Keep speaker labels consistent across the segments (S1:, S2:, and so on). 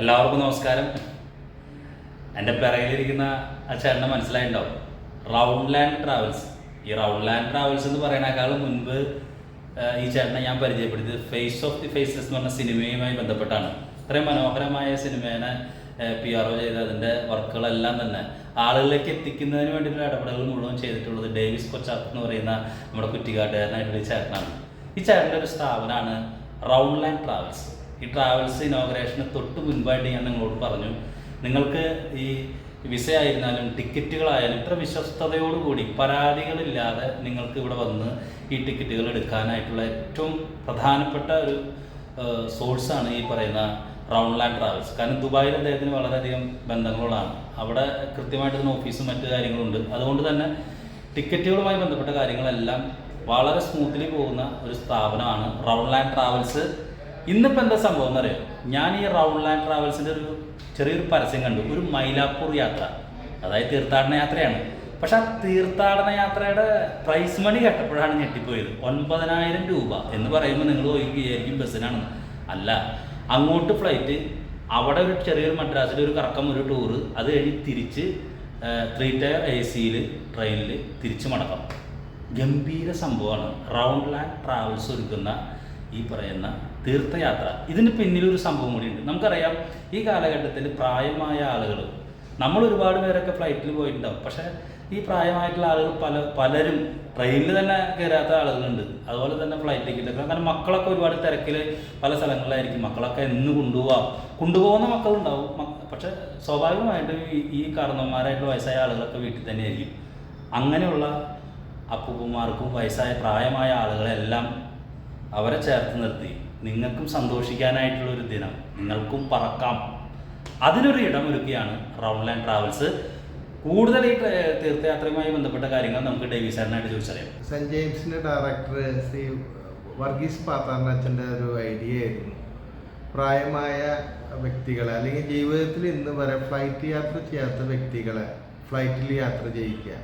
S1: എല്ലാവർക്കും നമസ്കാരം. എന്റെ പിറകിലിരിക്കുന്ന ആ ചേട്ടനെ മനസ്സിലായിട്ടുണ്ടാവും. Round land travels. ഈ റൗണ്ട് ലാൻഡ് ട്രാവൽസ് എന്ന് പറയുന്നേക്കാളും മുൻപ് ഈ ചേട്ടനെ ഞാൻ പരിചയപ്പെടുത്തിയത് ഫേസ് ഓഫ് ദി ഫേസസ് എന്ന് പറഞ്ഞ സിനിമയുമായി ബന്ധപ്പെട്ടാണ്. അത്രയും മനോഹരമായ സിനിമേനെ പി ആർ ഒ ചെയ്ത് അതിന്റെ വർക്കുകളെല്ലാം തന്നെ ആളുകളിലേക്ക് എത്തിക്കുന്നതിന് വേണ്ടിയിട്ടുള്ള ഇടപെടലുകൾ മുഴുവൻ ചെയ്തിട്ടുള്ളത് ഡേവിസ് കൊച്ചാത്ത് എന്ന് പറയുന്ന നമ്മുടെ കുറ്റിക്കാട്ടുകാരനായിട്ടുള്ള ഈ ചേട്ടനാണ്. ഈ ചേട്ടന്റെ ഒരു സ്ഥാപനമാണ് റൗണ്ട് ലാൻഡ് ട്രാവൽസ്. ഈ ട്രാവൽസ് ഇനോഗ്രേഷന് തൊട്ട് മുൻപായിട്ട് ഞാൻ നിങ്ങളോട് പറഞ്ഞു. നിങ്ങൾക്ക് ഈ വിസ ആയിരുന്നാലും ടിക്കറ്റുകളായാലും ഇത്ര വിശ്വസ്തയോടുകൂടി പരാതികളില്ലാതെ നിങ്ങൾക്ക് ഇവിടെ വന്ന് ഈ ടിക്കറ്റുകൾ എടുക്കാനായിട്ടുള്ള ഏറ്റവും പ്രധാനപ്പെട്ട ഒരു സോഴ്സാണ് ഈ പറയുന്ന റൗണ്ട് ലാൻഡ് ട്രാവൽസ് കാരണം ദുബായിൽ അദ്ദേഹത്തിന് വളരെയധികം ബന്ധങ്ങളോടാണ്. അവിടെ കൃത്യമായിട്ട് ഇതിന് ഓഫീസും മറ്റു കാര്യങ്ങളുണ്ട്. അതുകൊണ്ട് തന്നെ ടിക്കറ്റുകളുമായി ബന്ധപ്പെട്ട കാര്യങ്ങളെല്ലാം വളരെ സ്മൂത്തിലി പോകുന്ന ഒരു സ്ഥാപനമാണ് റൗണ്ട് ലാൻഡ് ട്രാവൽസ് ഇന്നിപ്പോൾ എന്താ സംഭവം എന്നറിയോ? ഞാൻ ഈ റൗണ്ട് ലാൻഡ് ട്രാവൽസിന്റെ ഒരു ചെറിയൊരു പരസ്യം കണ്ടു. ഒരു മൈലാപ്പൂർ യാത്ര. അതായത് തീർത്ഥാടന യാത്രയാണ്. പക്ഷെ ആ തീർത്ഥാടന യാത്രയുടെ പ്രൈസ് മണി കേട്ടപ്പോഴാണ് ഞെട്ടിപ്പോയത്. ഒൻപതിനായിരം രൂപ എന്ന് പറയുമ്പോൾ നിങ്ങൾ വിചാരിക്കും ബസ്സിനാണെന്ന്. അല്ല അങ്ങോട്ട് ഫ്ലൈറ്റ് അവിടെ ഒരു ചെറിയൊരു മദ്രാസിൽ ഒരു കറക്കം ഒരു ടൂറ് അത് കഴിഞ്ഞ് തിരിച്ച് ത്രീ ടയർ എ സിയിൽ ട്രെയിനിൽ തിരിച്ച് മടക്കാം ഗംഭീര സംഭവമാണ്. റൗണ്ട് ലാൻഡ് ട്രാവൽസ് ഒരുക്കുന്ന ഈ പറയുന്ന തീർത്ഥയാത്ര. ഇതിന് പിന്നിലൊരു സംഭവം കൂടിയുണ്ട്. നമുക്കറിയാം ഈ കാലഘട്ടത്തിൽ പ്രായമായ ആളുകൾ നമ്മൾ ഒരുപാട് പേരൊക്കെ ഫ്ലൈറ്റിൽ പോയിട്ടുണ്ടാവും. പക്ഷേ ഈ പ്രായമായിട്ടുള്ള ആളുകൾ പല പലരും ട്രെയിനിൽ തന്നെ കയറാത്ത ആളുകളുണ്ട്. അതുപോലെ തന്നെ ഫ്ലൈറ്റ് ടിക്കറ്റൊക്കെ കാരണം മക്കളൊക്കെ ഒരുപാട് തിരക്കിൽ പല സ്ഥലങ്ങളിലായിരിക്കും. മക്കളൊക്കെ എന്ന് കൊണ്ടുപോവാം. കൊണ്ടുപോകുന്ന മക്കളുണ്ടാവും. പക്ഷെ സ്വാഭാവികമായിട്ടും ഈ കാരണവന്മാരായിട്ടുള്ള വയസ്സായ ആളുകളൊക്കെ വീട്ടിൽ തന്നെയായിരിക്കും. അങ്ങനെയുള്ള അപ്പൂപ്പന്മാർക്കും വയസ്സായ പ്രായമായ ആളുകളെല്ലാം അവരെ ചേർത്ത് നിർത്തി. നിങ്ങൾക്കും സന്തോഷിക്കാനായിട്ടുള്ള ഒരു ദിനം. നിങ്ങൾക്കും പറക്കാം. അതിനൊരു ഇടമൊരുക്കിയാണ് റൗണ്ട് ആൻഡ് ട്രാവൽസ് കൂടുതൽ ഈ തീർത്ഥയാത്രയുമായി ബന്ധപ്പെട്ട കാര്യങ്ങൾ നമുക്ക് ഡേവി സാറിനായിട്ട് ചോദിച്ചറിയാം.
S2: സെന്റ് ജെയിംസിന്റെ ഡയറക്ടർ ശ്രീ വർഗീസ് പാത്താറിനച്ഛന്റെ ഒരു ഐഡിയ ആയിരുന്നു. പ്രായമായ വ്യക്തികളെ അല്ലെങ്കിൽ ജീവിതത്തിൽ ഇന്ന് വരെ ഫ്ലൈറ്റ് യാത്ര ചെയ്യാത്ത വ്യക്തികളെ ഫ്ലൈറ്റിൽ യാത്ര ചെയ്യിക്കുക.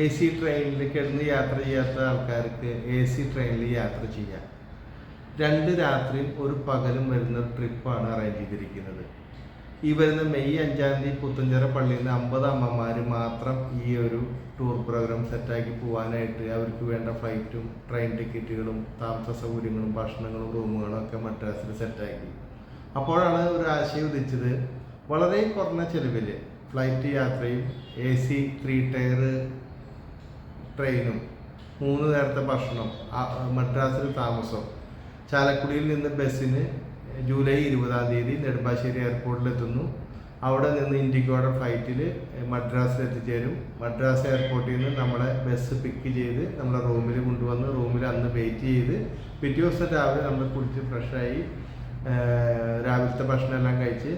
S2: എ സി ട്രെയിനിൽ കിടന്ന് യാത്ര ചെയ്യാത്ത ആൾക്കാർക്ക് എ സി ട്രെയിനിൽ യാത്ര ചെയ്യാം. രണ്ട് രാത്രിയും ഒരു പകലും വരുന്ന ട്രിപ്പാണ് അറേഞ്ച് ചെയ്തിരിക്കുന്നത്. ഈ വരുന്ന മെയ് അഞ്ചാം തീയതി പുത്തഞ്ചിറ പള്ളിയിൽ നിന്ന് അമ്പത് അമ്മമാർ മാത്രം ഈ ഒരു ടൂർ പ്രോഗ്രാം സെറ്റാക്കി പോകാനായിട്ട് അവർക്ക് വേണ്ട ഫ്ലൈറ്റും ട്രെയിൻ ടിക്കറ്റുകളും താമസ സൗകര്യങ്ങളും ഭക്ഷണങ്ങളും റൂമുകളും ഒക്കെ മദ്രാസിൽ സെറ്റാക്കി അപ്പോഴാണ് ഒരു ആശയം ഉദിച്ചത്. വളരെ കുറഞ്ഞ ചെലവിൽ ഫ്ലൈറ്റ് യാത്രയും എ സി ത്രീ ടയർ ട്രെയിനും മൂന്ന് നേരത്തെ ഭക്ഷണം മദ്രാസിൽ താമസം. ചാലക്കുടിയിൽ നിന്ന് ബസ്സിന് ജൂലൈ ഇരുപതാം തീയതി നെടുമ്പാശ്ശേരി എയർപോർട്ടിൽ എത്തുന്നു. അവിടെ നിന്ന് ഇൻഡിഗോയുടെ ഫ്ലൈറ്റിൽ മദ്രാസിൽ എത്തിച്ചേരും. മദ്രാസ് എയർപോർട്ടിൽ നിന്ന് നമ്മളെ ബസ് പിക്ക് ചെയ്ത് നമ്മളെ റൂമിൽ കൊണ്ടുവന്ന് റൂമിൽ അന്ന് വെയിറ്റ് ചെയ്ത് പിറ്റേ ദിവസം രാവിലെ നമ്മൾ കുളിച്ച് ഫ്രഷായി രാവിലത്തെ ഭക്ഷണമെല്ലാം കഴിച്ച്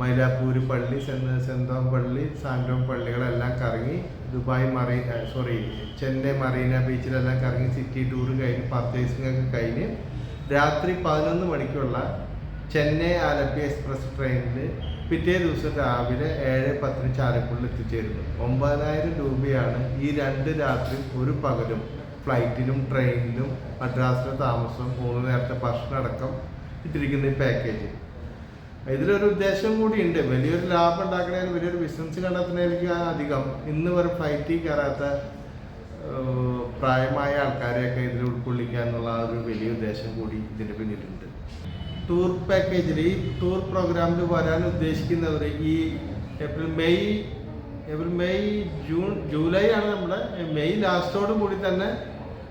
S2: മൈലാപ്പൂര് പള്ളി സെന്ത സെന്തോം പള്ളി സാന്റോം പള്ളികളെല്ലാം കറങ്ങി ദുബായ് മറി സോറി ചെന്നൈ മറീന ബീച്ചിലെല്ലാം കറങ്ങി സിറ്റി ടൂർ കഴിഞ്ഞ് പർച്ചേസിംഗ് ഒക്കെ കഴിഞ്ഞ് രാത്രി പതിനൊന്ന് മണിക്കുള്ള ചെന്നൈ ആലപ്പി എക്സ്പ്രസ് ട്രെയിനിൽ പിറ്റേ ദിവസം രാവിലെ ഏഴ് പത്തിന് ചാലക്കുടിയിൽ എത്തിച്ചേരുന്നു. ഒമ്പതിനായിരം രൂപയാണ് ഈ രണ്ട് രാത്രി ഒരു പകലും ഫ്ലൈറ്റിലും ട്രെയിനിലും മദ്രാസിലെ താമസം മൂന്ന് നേരത്തെ ഭക്ഷണം അടക്കം ഇട്ടിരിക്കുന്ന ഈ പാക്കേജ് ഇതിലൊരു ഉദ്ദേശം കൂടിയുണ്ട്. വലിയൊരു ലാഭം ഉണ്ടാക്കണേലും വലിയൊരു ബിസിനസ് കണ്ടെത്തുന്നതിലേക്ക് അധികം. ഇന്ന് വരെ ഫ്ലൈറ്റിൽ കയറാത്ത പ്രായമായ ആൾക്കാരെയൊക്കെ ഇതിൽ ഉൾക്കൊള്ളിക്കുക എന്നുള്ള ഒരു വലിയ ഉദ്ദേശം കൂടി ഇതിന്റെ പിന്നിലുണ്ട്. ടൂർ പാക്കേജിൽ ഈ ടൂർ പ്രോഗ്രാമിൽ വരാൻ ഉദ്ദേശിക്കുന്നവർ ഈ April May April May June July ആണ് നമ്മുടെ മെയ് ലാസ്റ്റോട് കൂടി തന്നെ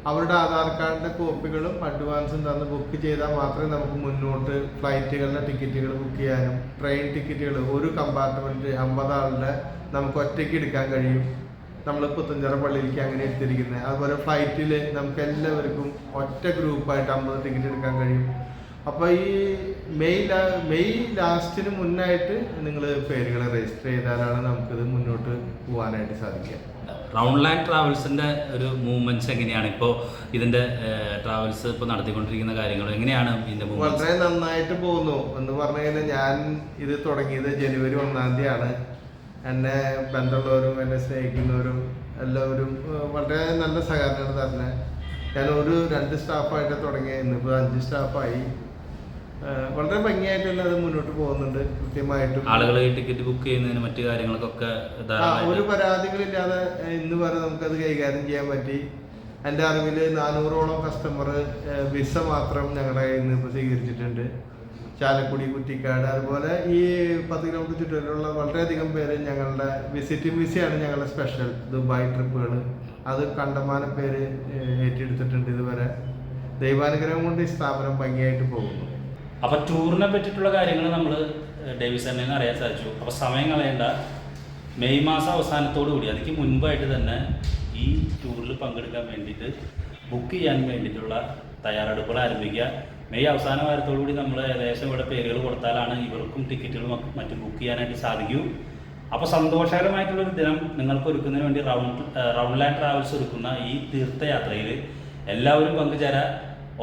S2: അവരുടെ ആധാർ കാർഡിന്റെ കോപ്പികളും അഡ്വാൻസും തന്ന് ബുക്ക് ചെയ്താൽ മാത്രമേ നമുക്ക് മുന്നോട്ട് ഫ്ലൈറ്റുകളുടെ ടിക്കറ്റുകൾ ബുക്ക് ചെയ്യാനും ട്രെയിൻ ടിക്കറ്റുകൾ ഒരു കമ്പാർട്ട്മെന്റ് അമ്പതാളുടെ നമുക്ക് ഒറ്റയ്ക്ക് എടുക്കാൻ കഴിയും. നമ്മൾ പുത്തഞ്ചിറ പള്ളിയിലേക്ക് അങ്ങനെ എടുത്തിരിക്കുന്നത് അതുപോലെ ഫ്ലൈറ്റിൽ നമുക്ക് എല്ലാവർക്കും ഒറ്റ ഗ്രൂപ്പായിട്ട് അമ്പത് ടിക്കറ്റ് എടുക്കാൻ കഴിയും. അപ്പോൾ ഈ മെയ് ലാ- മെയ് ലാസ്റ്റിന് മുന്നായിട്ട് നിങ്ങൾ പേരുകളെ രജിസ്റ്റർ ചെയ്താലാണ് നമുക്കിത് മുന്നോട്ട് പോകാനായിട്ട് സാധിക്കുക.
S1: റൗണ്ട് ലാൻഡ് ട്രാവൽസിന്റെ ഒരു മൂവ്മെന്റ്സ് എങ്ങനെയാണ്? ഇപ്പോൾ ഇതിന്റെ ട്രാവൽസ് ഇപ്പോൾ നടത്തിക്കൊണ്ടിരിക്കുന്ന കാര്യങ്ങൾ എങ്ങനെയാണ് ഇതിന്റെ
S2: വളരെ നന്നായിട്ട് പോകുന്നു. എന്ന് പറഞ്ഞു കഴിഞ്ഞാൽ ഞാൻ ഇത് തുടങ്ങിയത് ജനുവരി ഒന്നാം തീയതിയാണ്. എന്നെ ബന്ധമുള്ളവരും എന്നെ സ്നേഹിക്കുന്നവരും എല്ലാവരും വളരെ നല്ല സഹകരണമാണ് തരുന്നത്. ഞാൻ ഒരു രണ്ട് സ്റ്റാഫായിട്ട് തുടങ്ങിയ ഇന്നിപ്പോൾ അഞ്ച് സ്റ്റാഫായി വളരെ ഭംഗിയായിട്ട് തന്നെ അത് മുന്നോട്ട് പോകുന്നുണ്ട് കൃത്യമായിട്ടും.
S1: ആളുകൾ ടിക്കറ്റ് ബുക്ക് ചെയ്യുന്നതിന് മറ്റു കാര്യങ്ങൾക്കൊക്കെ
S2: ഒരു പരാതികളില്ലാതെ ഇന്ന് വരെ നമുക്കത് കൈകാര്യം ചെയ്യാൻ പറ്റി. എന്റെ അറിവിൽ നാനൂറോളം കസ്റ്റമർ വിസ മാത്രം ഞങ്ങളുടെ കയ്യിൽ നിന്ന് ഇപ്പോൾ സ്വീകരിച്ചിട്ടുണ്ട്. ചാലക്കുടി കുറ്റിക്കാട് അതുപോലെ ഈ പത്ത് കിലോമീറ്റർ ചുറ്റുവലുള്ള വളരെയധികം പേര് ഞങ്ങളുടെ വിസിറ്റിംഗ് വിസയാണ് ഞങ്ങളുടെ സ്പെഷ്യൽ ദുബായ് ട്രിപ്പുകൾ അത് കണ്ടമാനം പേര് ഏറ്റെടുത്തിട്ടുണ്ട് ഇതുവരെ. ദൈവാനുഗ്രഹം കൊണ്ട് ഈ സ്ഥാപനം ഭംഗിയായിട്ട് പോകുന്നു.
S1: അപ്പൊ ടൂറിനെ പറ്റിയിട്ടുള്ള കാര്യങ്ങൾ നമ്മൾ ഡേവിസണിൽ നിന്ന് അറിയാൻ സാധിച്ചു. അപ്പൊ സമയം കളയണ്ട മെയ് മാസം അവസാനത്തോടു കൂടി അതിക്ക് മുൻപായിട്ട് തന്നെ ഈ ടൂറിൽ പങ്കെടുക്കാൻ വേണ്ടിയിട്ട് ബുക്ക് ചെയ്യാൻ വേണ്ടിയിട്ടുള്ള തയ്യാറെടുപ്പുകൾ ആരംഭിക്കുക. മെയ് അവസാന വാരത്തോടു കൂടി നമ്മൾ ഏകദേശം ഇവിടെ പേരുകൾ കൊടുത്താലാണ് ഇവർക്കും ടിക്കറ്റുകളും മറ്റും ബുക്ക് ചെയ്യാനായിട്ട് സാധിക്കൂ. അപ്പോൾ സന്തോഷകരമായിട്ടുള്ളൊരു ദിനം നിങ്ങൾക്ക് ഒരുക്കുന്നതിന് വേണ്ടി റൗണ്ട് റൗണ്ട് ലാൻഡ് ട്രാവൽസ് ഒരുക്കുന്ന ഈ തീർത്ഥയാത്രയിൽ എല്ലാവരും പങ്കുചേരാ.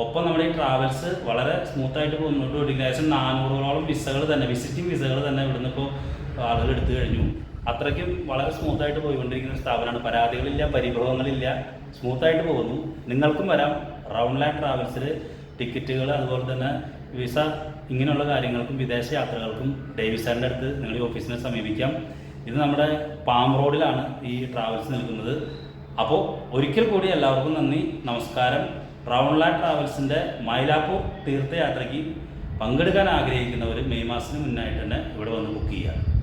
S1: ഒപ്പം നമ്മുടെ ഈ ട്രാവൽസ് വളരെ സ്മൂത്തായിട്ട് മുന്നോട്ട് പോയി ഏകദേശം നാനൂറോളം വിസകൾ തന്നെ വിസിറ്റിംഗ് വിസകൾ തന്നെ ഇവിടുന്ന് ഇപ്പോൾ ആളുകൾ എടുത്തു കഴിഞ്ഞു. അത്രയ്ക്കും വളരെ സ്മൂത്തായിട്ട് പോയിക്കൊണ്ടിരിക്കുന്ന സ്ഥാപനമാണ്. പരാതികളില്ല പരിഭവങ്ങളില്ല. സ്മൂത്തായിട്ട് പോകുന്നു. നിങ്ങൾക്കും വരാം. റൗണ്ട് ലാൻഡ് ട്രാവൽസിൽ ടിക്കറ്റുകൾ അതുപോലെ തന്നെ വിസ ഇങ്ങനെയുള്ള കാര്യങ്ങൾക്കും വിദേശ യാത്രകൾക്കും ഡേവിസാറിന്റെ അടുത്ത് നിങ്ങളുടെ ഓഫീസിനെ സമീപിക്കാം. ഇത് നമ്മുടെ പാം റോഡിലാണ് ഈ ട്രാവൽസ് നിൽക്കുന്നത് അപ്പോൾ ഒരിക്കൽ കൂടി എല്ലാവർക്കും നന്ദി. നമസ്കാരം. റൗണ്ട് ലാൻഡ് ട്രാവൽസിന്റെ മൈലാപ്പൂർ തീർത്ഥയാത്രയ്ക്ക് പങ്കെടുക്കാൻ ആഗ്രഹിക്കുന്നവർ മെയ് മാസത്തിന് മുന്നായിട്ട് തന്നെ ഇവിടെ വന്ന് ബുക്ക് ചെയ്യുക.